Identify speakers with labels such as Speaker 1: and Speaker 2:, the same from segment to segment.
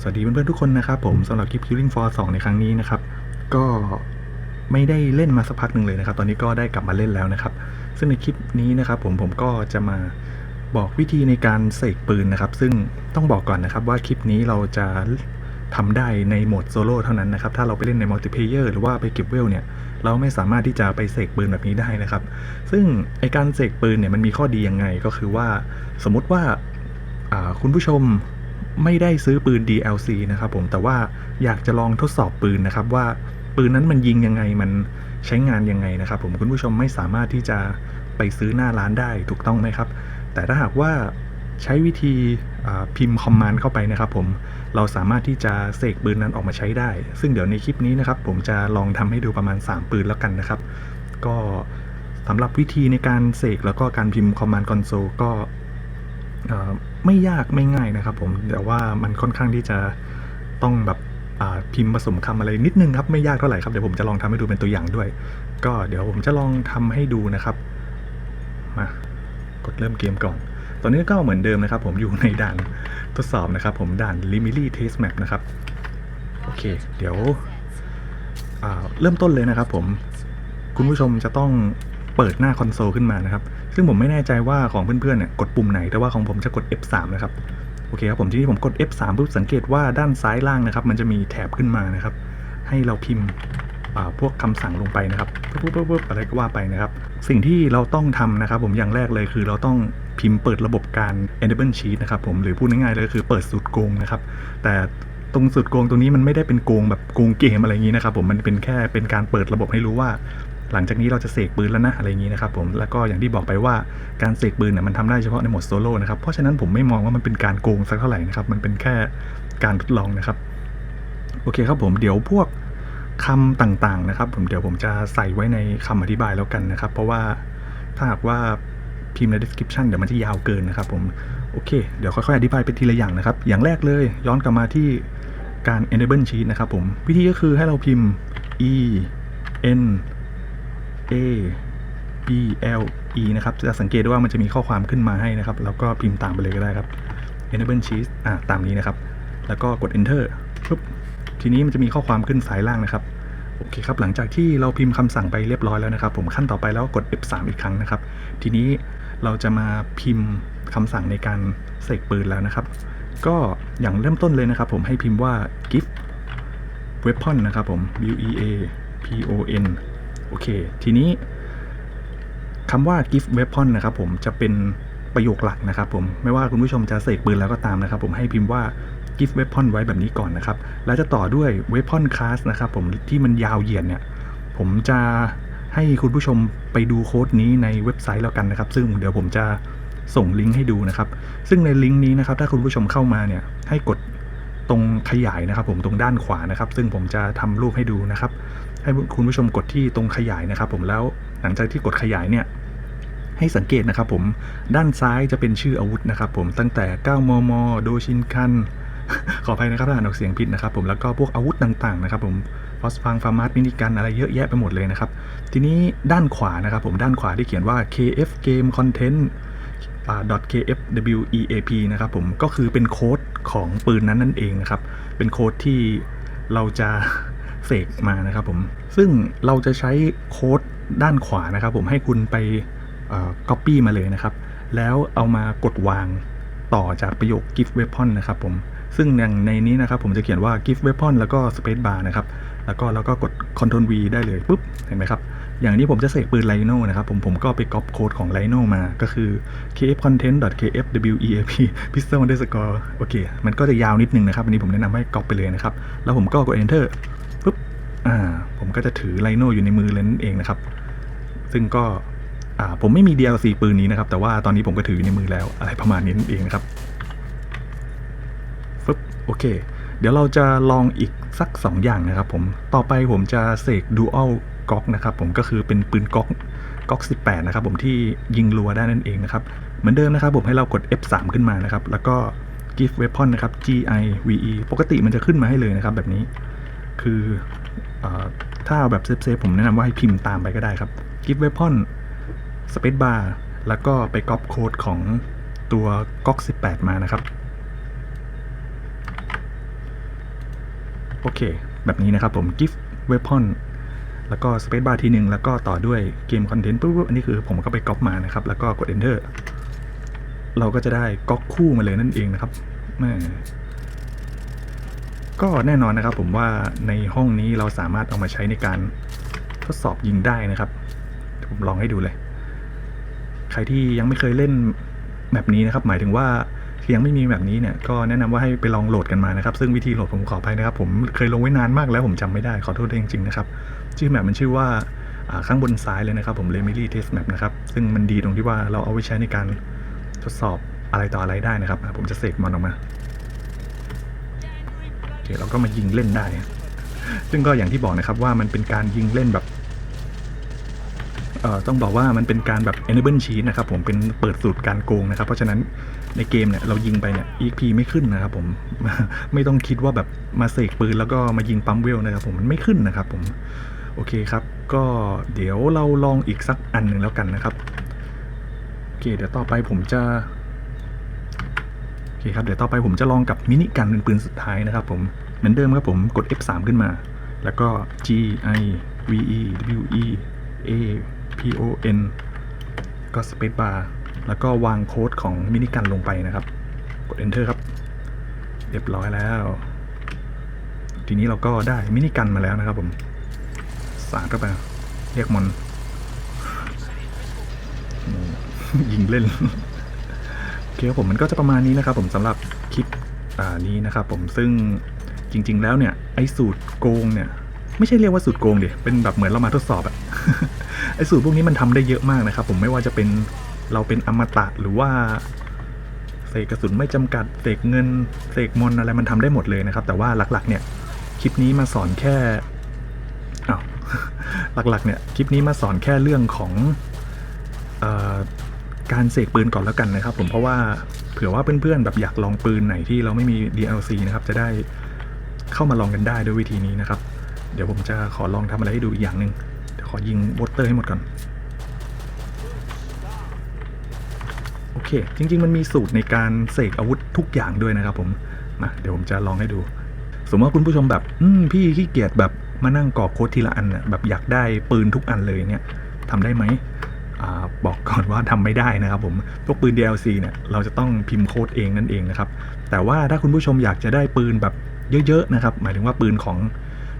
Speaker 1: สวัสดีเพื่อนๆทุกคนนะครับผมสำหรับคลิป Killing for 2 ในครั้งนี้นะครับ ก็ไม่ได้เล่นมาสักพักหนึ่งเลยนะครับ ตอนนี้ก็ได้กลับมาเล่นแล้วนะครับ ซึ่งในคลิปนี้นะครับ ผมผมก็จะมาบอกวิธีในการเสกปืนนะครับ ซึ่งต้องบอกก่อนนะครับว่าคลิปนี้เราจะทำได้ในโหมดโซโล่เท่านั้นนะครับ ถ้าเราไปเล่นในมัลติเพเยอร์หรือว่าไปเก็บเวลเนี่ย เราไม่สามารถที่จะไปเสกปืนแบบนี้ได้นะครับ ซึ่งไอการเสกปืนเนี่ยมันมีข้อดียังไงก็คือว่า สมมุติว่าคุณผู้ชม ไม่ได้ซื้อปืน DLC นะครับผมแต่ว่าอยากจะลองทดสอบปืนนะครับว่าปืนนั้นมันยิงยังไงมันใช้งานยังไงนะครับ ผมคุณผู้ชมไม่สามารถที่จะไปซื้อหน้าร้านได้ถูกต้องไหมครับ แต่ถ้าหากว่าใช้วิธีพิมพ์คอมมานด์เข้าไปนะครับผมเราสามารถที่จะเสกปืนนั้นออกมาใช้ได้ ซึ่งเดี๋ยวในคลิปนี้นะครับ ผมจะลองทำให้ดูประมาณ 3 ปืนแล้วกันนะครับ ก็สำหรับวิธีในการเสกแล้วก็การพิมพ์คอมมานด์คอนโซลก็ ไม่ยากไม่ง่ายนะครับผมแต่ว่ามันค่อนข้างที่จะต้องแบบพิมพ์ผสมคำอะไรนิดนึงครับไม่ยากเท่าไหร่ครับเดี๋ยวผมจะลองทำให้ดูเป็นตัวอย่างด้วย ก็เดี๋ยวผมจะลองทำให้ดูนะครับมากดเริ่มเกมก่อน ตอนนี้ก็เหมือนเดิมนะครับ ผมอยู่ในด่านทดสอบนะครับ ผมด่าน l i m i l y Test Map นะครับโอเค เดี๋ยวเริ่มต้นเลยนะครับผมคุณผู้ชมจะต้อง เปิดหน้าคอนโซลขึ้นมานะครับ ซึ่งผมไม่แน่ใจว่าของเพื่อนๆเนี่ยกดปุ่มไหน แต่ว่าของผมจะกด F3 นะครับ โอเคครับผมทีนี้ผมกด F3 ปุ๊บสังเกตว่าด้านซ้ายล่างนะครับ มันจะมีแถบขึ้นมานะครับ ให้เราพิมพ์อ่าพวกคำสั่งลงไปนะครับปุ๊บปุ๊บปุ๊บอะไรก็ว่าไปนะครับ สิ่งที่เราต้องทำนะครับ ผมอย่างแรกเลยคือเราต้องพิมพ์เปิดระบบการ enable sheet นะครับผมหรือพูดง่ายๆเลยคือเปิดสูตรโกงนะครับ แต่ตรงสูตรโกงตรงนี้มันไม่ได้เป็นโกงแบบโกงเกมอะไรอย่างนี้นะครับผมมันเป็นแค่เป็นการเปิดระบบให้รู้ว่า หลังจากนี้เราจะเสกปืนแล้วนะอะไรอย่างนี้นะครับผมแล้วก็อย่างที่บอกไปว่าการเสกปืนเนี่ยมันทำได้เฉพาะในโหมดโซโล่นะครับเพราะฉะนั้นผมไม่มองว่ามันเป็นการโกงสักเท่าไหร่นะครับมันเป็นแค่การทดลองนะครับโอเคครับผมเดี๋ยวพวกคำต่างๆนะครับ ผมเดี๋ยวผมจะใส่ไว้ในคำอธิบายแล้วกันนะครับ เพราะว่าถ้าหากว่าพิมพ์ใน description เดี๋ยวมันจะยาวเกินนะครับผมโอเค เดี๋ยวค่อยๆ อธิบายเป็นทีละอย่างนะครับ อย่างแรกเลยย้อนกลับมาที่การ enable sheet นะครับผม วิธีก็คือให้เราพิมพ์ e n a b l e นะครับ จะสังเกตได้ว่ามันจะมีข้อความขึ้นมาให้นะครับ แล้วก็พิมพ์ตามไปเลยก็ได้ครับ enable sheet อ่าตามนี้นะครับ แล้วก็กด enter ปุ๊บ ทีนี้มันจะมีข้อความขึ้นซ้ายล่างนะครับ โอเคครับ หลังจากที่เราพิมพ์คำสั่งไปเรียบร้อยแล้วนะครับ ผมขั้นต่อไปแล้วกด F3 อีกครั้งนะครับ ทีนี้เราจะมาพิมพ์คำสั่งในการเสกปืนแล้วนะครับ ก็อย่างเริ่มต้นเลยนะครับ ผมให้พิมพ์ว่า gift weapon นะครับผม W E A P O N โอเค ทีนี้คำว่า gift weapon นะครับผมจะเป็นประโยคหลักนะครับผมไม่ว่าคุณผู้ชมจะเสกปืนแล้วก็ตามนะครับ ผมให้พิมพ์ว่า gift weapon ไว้แบบนี้ก่อนนะครับ แล้วจะต่อด้วย weapon class นะครับผมที่มันยาวเหยียดเนี่ย ผมจะให้คุณผู้ชมไปดูโค้ดนี้ในเว็บไซต์แล้วกันนะครับ ซึ่งเดี๋ยวผมจะส่งลิงก์ให้ดูนะครับ ซึ่งในลิงก์นี้นะครับ ถ้าคุณผู้ชมเข้ามาเนี่ยให้กดตรงขยายนะครับ ผมตรงด้านขวานะครับ ซึ่งผมจะทำรูปให้ดูนะครับ ให้คุณผู้ชมกดที่ตรงขยายนะครับ ผมแล้วหลังจากที่กดขยายเนี่ยให้สังเกตนะครับผมด้านซ้ายจะเป็นชื่ออาวุธนะครับ ผมตั้งแต่ 9 มม โดชินคัน ขออภัยนะครับถ้าอ่านออกเสียงผิดนะครับ ผมแล้วก็พวกอาวุธต่างๆนะครับ ผมฟอสฟังฟาร์มาร์มินิกันอะไรเยอะแยะไปหมดเลยนะครับ ทีนี้ด้านขวานะครับผมด้านขวาที่เขียนว่า KF Game Content .kfweap นะครับผมก็คือเป็นโค้ดของปืนนั้นนั่นเองนะครับ เป็นโค้ดที่เราจะ เสกมานะครับผมซึ่งเราจะใช้โค้ดด้านขวานะครับผมให้คุณไปเอ่อ copy มาเลยนะครับ แล้วเอามากดวางต่อจากประโยค gift weapon นะครับผมซึ่งอย่างในนี้นะครับผมจะเขียนว่า gift weapon แล้วก็ space bar นะครับ แล้วก็แล้วก็กด control V ได้เลยปุ๊บ เห็นไหมครับ อย่างนี้ผมจะเสกปืนไลโน่นะครับผมผมก็ไปก๊อปโค้ดของไลโน่มาก็คือ kf content kf weap pistol underscore โอเค มันก็จะยาวนิดนึงนะครับ อันนี้ผมแนะนำให้ก๊อปไปเลยนะครับ แล้วผมก็กด enter อ่าผมก็จะถือไลโนอยู่ในมือเลยนั่นเองนะครับ ซึ่งก็อ่าผมไม่มี DLC ปืนนี้นะครับ แต่ว่าตอนนี้ผมก็ถืออยู่ในมือแล้วอะไรประมาณนี้นั่นเองนะครับฟึบโอเค เดี๋ยวเราจะลองอีกสัก 2 อย่างนะครับ ผมต่อไปผมจะเสก Dual ก๊อกนะครับ ผมก็คือเป็นปืนก๊อกก๊อก 18 นะครับ ผมที่ยิงรัวได้นั่นเองนะครับ เหมือนเดิมนะครับ ผมให้เรากด F3 ขึ้นมานะครับ แล้วก็ Give Weapon นะครับ G I V E ปกติมันจะขึ้นมาให้เลยนะครับ แบบนี้คือ ถ้าเอาแบบเซฟๆผมแนะนำว่าให้พิมพ์ตามไปก็ได้ครับ Give Weapon Space Bar แล้วก็ไปก๊อปโค้ดของตัวก๊อก18 มานะครับ โอเค แบบนี้นะครับผม gift weapon แล้วก็ space bar ทีหนึ่งแล้วก็ต่อด้วยเกมคอนเทนต์ปุ๊บอันนี้คือผมก็ไปก๊อปมานะครับ แล้วก็กด enter เราก็จะได้ก๊อกคู่มาเลยนั่นเองนะครับแม่ ก็แน่นอนนะครับผมว่าในห้องนี้เราสามารถเอามาใช้ในการทดสอบยิงได้นะครับ ผมลองให้ดูเลย ใครที่ยังไม่เคยเล่นแบบนี้นะครับ หมายถึงว่ายังไม่มีแบบนี้เนี่ย ก็แนะนำว่าให้ไปลองโหลดกันมานะครับ ซึ่งวิธีโหลดผมขอไปนะครับ ผมเคยลงไว้นานมากแล้วผมจำไม่ได้ขอโทษด้วยจริงๆนะครับ ชื่อแมปมันชื่อว่าข้างบนซ้ายเลยนะครับ ผม Remedy Test Map นะครับ ซึ่งมันดีตรงที่ว่าเราเอาไว้ใช้ในการทดสอบอะไรต่ออะไรได้นะครับ ผมจะเสกมันออกมา เคเราก็มายิงเล่นได้ ซึ่งก็อย่างที่บอกนะครับว่ามันเป็นการยิงเล่นแบบเอ่อต้องบอกว่ามันเป็นการแบบ enable cheat นะครับผมเป็นเปิดสูตรการโกงนะครับ เพราะฉะนั้นในเกมเนี่ยเรายิงไปเนี่ย EXP ไม่ขึ้นนะครับผมไม่ต้องคิดว่าแบบมาเสกปืนแล้วก็มายิงปั๊มเวลนะครับผมมันไม่ขึ้นนะครับผมโอเคครับ ก็เดี๋ยวเราลองอีกสักอันหนึ่งแล้วกันนะครับโอเคเดี๋ยวต่อไปผมจะ คครับ เดี๋ยวต่อไปผมจะลองกับมินิกันเป็นปืนสุดท้ายนะครับผม เหมือนเดิมครับผมกด F3 ขึ้นมา แล้วก็ G I V E W E A P O N ก็ Space Bar แล้วก็วางโค้ดของมินิกันลงไปนะครับ กด Enter ครับ เรียบร้อยแล้ว ทีนี้เราก็ได้มินิกันมาแล้วนะครับผม สาดเข้าไป เรียกมอนยิงเล่น คครับผมมันก็จะประมาณนี้นะครับผมสำหรับคลิปอ่านี้นะครับผมซึ่งจริง ๆ แล้วเนี่ยไอ้สูตรโกงเนี่ยไม่ใช่เรียกว่าสูตรโกงดิเป็นแบบเหมือนเรามาทดสอบอะไอ้สูตรพวกนี้มันทำได้เยอะมากนะครับผมไม่ว่าจะเป็นเราเป็นอมตะหรือว่าเสกกระสุนไม่จำกัดเสกเงินเสกมนอะไรมันทำได้หมดเลยนะครับ แต่ว่าหลักๆ เนี่ยคลิปนี้มาสอนแค่อ้าวหลักๆ เนี่ยคลิปนี้มาสอนแค่เรื่องของเออ การเสกปืนก่อนแล้วกันนะครับ ผมเพราะว่าเผื่อว่าเพื่อนๆแบบอยากลองปืนไหนที่เราไม่มี DLC นะครับจะได้เข้ามาลองกันได้ด้วยวิธีนี้นะครับ เดี๋ยวผมจะขอลองทำอะไรให้ดูอีกอย่างหนึ่งเดี๋ยวขอยิงวอเตอร์ให้หมดก่อนโอเค จริง ๆ มันมีสูตรในการเสกอาวุธทุกอย่างด้วยนะครับ ผมมาเดี๋ยวผมจะลองให้ดู สมมติว่าคุณผู้ชมแบบอืมพี่ขี้เกียจแบบมานั่งกรอกโค้ดทีละอันน่ะแบบอยากได้ปืนทุกอันเลยเนี่ยทำได้ไหม บอกก่อนว่าทำไม่ได้นะครับผมพวกปืน DLC เนี่ยเราจะต้องพิมพ์โค้ดเองนั่นเองนะครับ แต่ว่าถ้าคุณผู้ชมอยากจะได้ปืนแบบเยอะๆนะครับ หมายถึงว่าปืนของ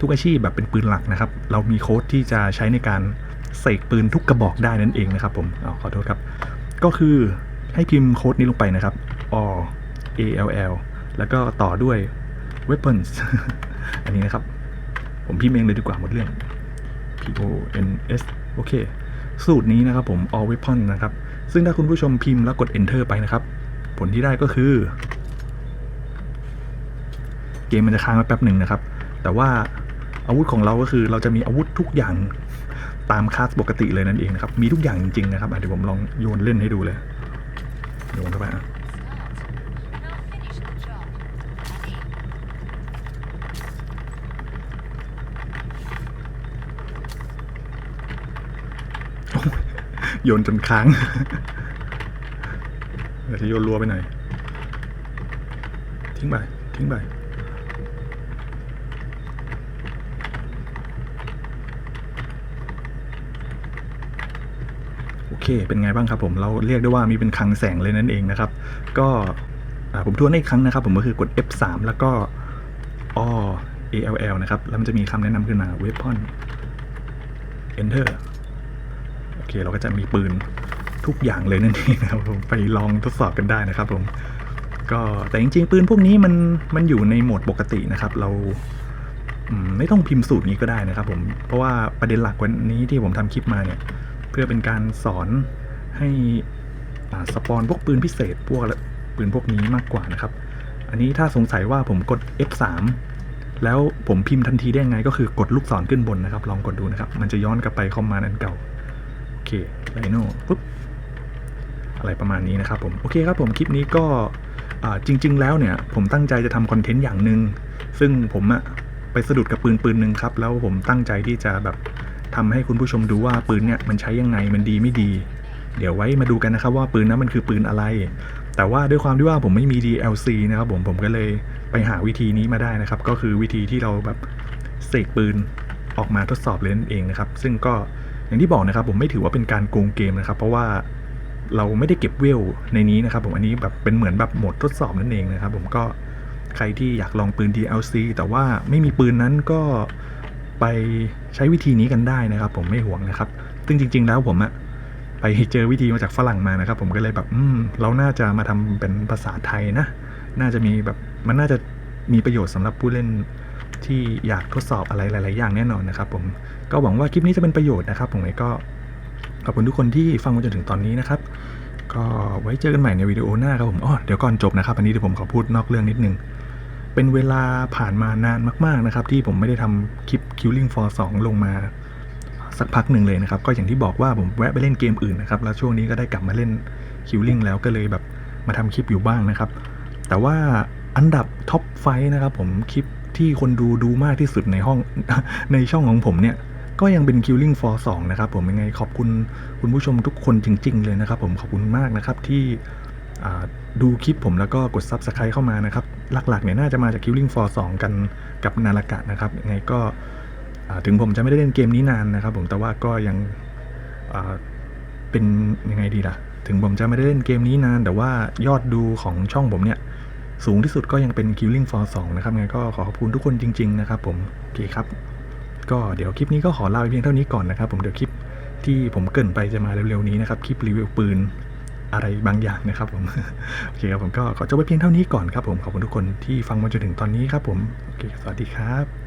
Speaker 1: ทุกอาชีพแบบเป็นปืนหลักนะครับ เรามีโค้ดที่จะใช้ในการเสกปืนทุกกระบอกได้นั่นเองนะครับผมอขอโทษครับ ก็คือให้พิมพ์โค้ดนี้ลงไปนะครับ o a l l แล้วก็ต่อด้วย weapons อันนี้นะครับ ผมพิมพ์เองเลยดีกว่าหมดเรื่อง p o n s โอเค สูตรนี้นะครับผม all weapon นะครับ ซึ่งถ้าคุณผู้ชมพิมพ์แล้วกด enter ไปนะครับ ผลที่ได้ก็คือ เกมมันจะค้างไว้แป๊บหนึ่งนะครับ แต่ว่าอาวุธของเราก็คือเราจะมีอาวุธทุกอย่างตามคลาสปกติเลยนั่นเองนะครับ มีทุกอย่างจริงๆนะครับเดี๋ยวผมลองโยนเล่นให้ดูเลยโยนเข้าไปอะ โยนจนค้างเดี๋ยวจะโยนรัวไปหน่อย ทิ้งไปทิ้งไปโอเค เป็นไงบ้างครับผม เราเรียกได้ว่ามีเป็นคลังแสงเลยนั่นเองนะครับ ก็ผมทวนอีกครั้งนะครับ ผมก็คือกด F3 แล้วก็อ ALL นะครับ แล้วมันจะมีคำแนะนำขึ้นมา weapon enter เคเราก็จะมีปืนทุกอย่างเลยนั่นเองนะครับผมไปลองทดสอบกันได้นะครับผมก็แต่จริงๆปืนพวกนี้มันมันอยู่ในโหมดปกตินะครับ เราไม่ต้องพิมพ์สูตรนี้ก็ได้นะครับ ผมเพราะว่าประเด็นหลักวันนี้ที่ผมทำคลิปมาเนี่ย เพื่อเป็นการสอนให้สปอนพวกปืนพิเศษพวกปืนพวกนี้มากกว่านะครับ อันนี้ถ้าสงสัยว่าผมกด F3 แล้วผมพิมพ์ทันทีได้ยังไง ก็คือกดลูกศรขึ้นบนนะครับ ลองกดดูนะครับ มันจะย้อนกลับไปคอมมานด์อันเก่า เคไลโน่ปุ๊บอะไรประมาณนี้นะครับผมโอเคครับผมคลิปนี้ก็จริง ๆ แล้วเนี่ยผมตั้งใจจะทำคอนเทนต์อย่างหนึ่งซึ่งผมอะไปสะดุดกับปืนปืนหนึ่งครับ แล้วผมตั้งใจที่จะแบบทำให้คุณผู้ชมดูว่าปืนเนี่ยมันใช้ยังไงมันดีไม่ดี เดี๋ยวไว้มาดูกันนะครับว่าปืนนั้นมันคือปืนอะไร แต่ว่าด้วยความที่ว่าผมไม่มี DLC นะครับผมผมก็เลยไปหาวิธีนี้มาได้นะครับ ก็คือวิธีที่เราแบบเสกปืนออกมาทดสอบเล่นเองนะครับ ซึ่งก็ อย่างที่บอกนะครับผมไม่ถือว่าเป็นการโกงเกมนะครับ เพราะว่าเราไม่ได้เก็บเวลในนี้นะครับผมอันนี้แบบเป็นเหมือนแบบโหมดทดสอบนั่นเองนะครับ ผมก็ใครที่อยากลองปืน DLC แต่ว่าไม่มีปืนนั้นก็ไปใช้วิธีนี้กันได้นะครับ ผมไม่ห่วงนะครับ ซึ่งจริง ๆ แล้วผมอะไปเจอวิธีมาจากฝรั่งมานะครับ ผมก็เลยแบบอืมเราน่าจะมาทำเป็นภาษาไทยนะ น่าจะมีแบบมันน่าจะมีประโยชน์สำหรับผู้เล่น ที่อยากทดสอบอะไรหลาย ๆ อย่างแน่นอนนะครับ ผมก็หวังว่าคลิปนี้จะเป็นประโยชน์นะครับผมก็ขอบคุณทุกคนที่ฟังมาจนถึงตอนนี้นะครับ ก็ไว้เจอกันใหม่ในวิดีโอหน้าครับผมอ๋อเดี๋ยวก่อนจบนะครับ อันนี้เดี๋ยวผมขอพูดนอกเรื่องนิดนึง เป็นเวลาผ่านมานานมาก ๆ นะครับ ที่ผมไม่ได้ทำคลิป Killing for 2 ลงมาสักพักหนึ่งเลยนะครับ ก็อย่างที่บอกว่าผมแวะไปเล่นเกมอื่นนะครับ แล้วช่วงนี้ก็ได้กลับมาเล่นคิวลิงแล้วก็เลยแบบมาทำคลิปอยู่บ้างนะครับ แต่ว่าอันดับท็อปไฟนะครับผมคลิป ที่คนดูดูมากที่สุดในห้องในช่องของผมเนี่ย ก็ยังเป็น Killing for 2 นะครับผมยังไงขอบคุณคุณผู้ชมทุกคนจริง ๆ เลยนะครับผมขอบคุณมากนะครับที่ดูคลิปผมแล้วก็กด Subscribe เข้ามานะครับ หลักๆเนี่ยน่าจะมาจาก Killing for 2 กันกับนารากะนะครับยังไงก็ถึงผมจะไม่ได้เล่นเกมนี้นานนะครับ ผมแต่ว่าก็ยังเป็นยังไงดีล่ะ ถึงผมจะไม่ได้เล่นเกมนี้นาน แต่ว่ายอดดูของช่องผมเนี่ย สูงที่สุดก็ยังเป็น Killing for 2 นะครับ งั้นก็ขอขอบคุณทุกคนจริง ๆ นะครับ ผม โอเคครับ ก็เดี๋ยวคลิปนี้ก็ขอลาไปเพียงเท่านี้ก่อนนะครับ ผมเดี๋ยวคลิปที่ผมเกินไปจะมาเร็วๆนี้นะครับ คลิปรีวิวปืนอะไรบางอย่างนะครับผม โอเคครับผมก็ขอจบไปเพียงเท่านี้ก่อนครับผม ขอบคุณทุกคนที่ฟังมาจนถึงตอนนี้ครับผม โอเค สวัสดีครับ